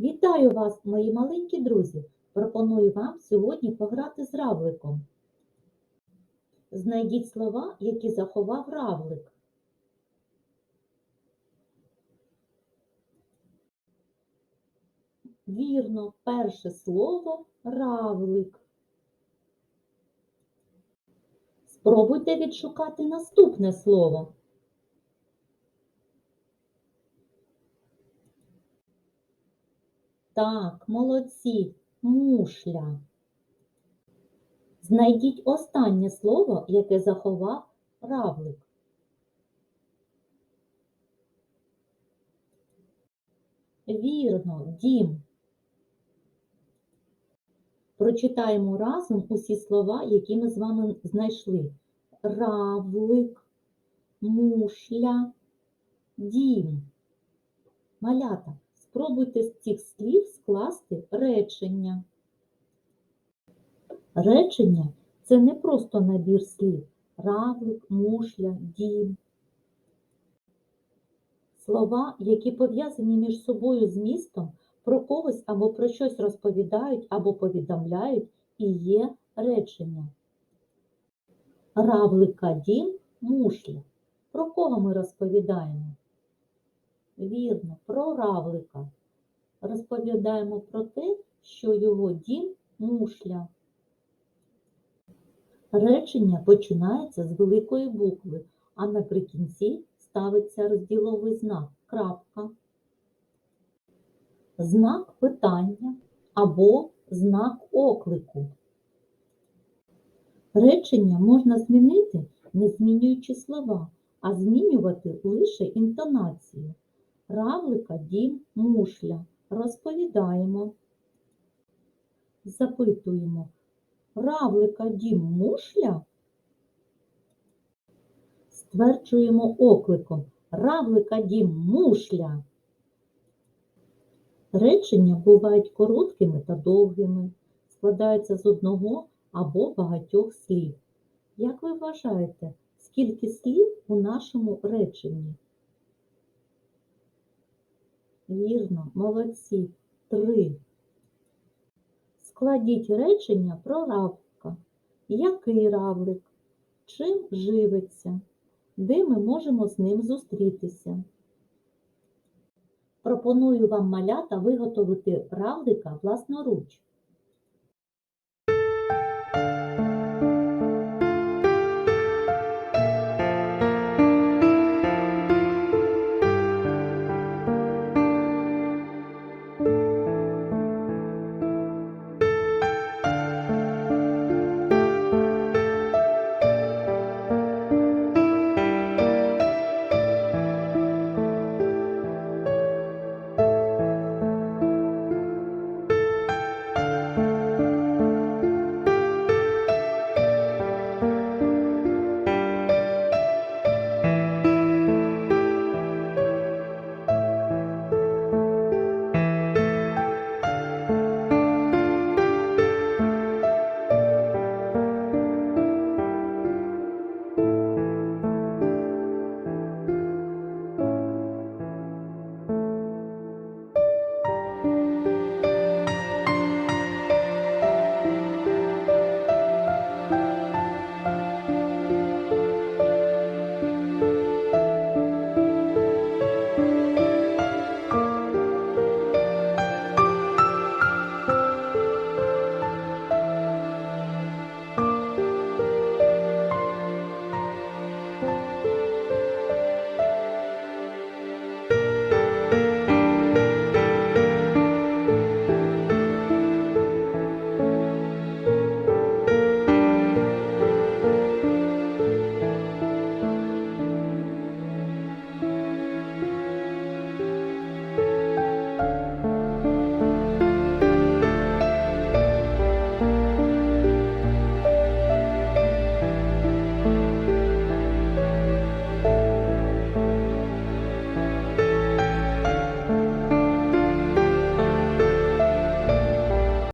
Вітаю вас, мої маленькі друзі! Пропоную вам сьогодні пограти з равликом. Знайдіть слова, які заховав равлик. Вірно, перше слово равлик. Спробуйте відшукати наступне слово. Так, молодці, мушля. Знайдіть останнє слово, яке заховав равлик. Вірно, дім. Прочитаємо разом усі слова, які ми з вами знайшли. Равлик, мушля, дім. Малята, спробуйте з цих слів скласти речення. Речення це не просто набір слів. Равлик, мушля, дім. Слова, які пов'язані між собою змістом, про когось або про щось розповідають або повідомляють і є речення. Равлика, дім, мушля. Про кого ми розповідаємо? Вірно, про равлика. Розповідаємо про те, що його дім мушля. Речення починається з великої букви, а наприкінці ставиться розділовий знак крапка, знак питання або знак оклику. Речення можна змінити, не змінюючи слова, а змінювати лише інтонацію. Равлика, дім, мушля. Розповідаємо. Запитуємо. Равлика, дім, мушля? Стверджуємо окликом. Равлика, дім, мушля. Речення бувають короткими та довгими, складаються з одного або багатьох слів. Як ви вважаєте, скільки слів у нашому реченні? Вірно, молодці. Три. Складіть речення про равлика. Який равлик? Чим живиться? Де ми можемо з ним зустрітися? Пропоную вам малята виготовити равлика власноруч.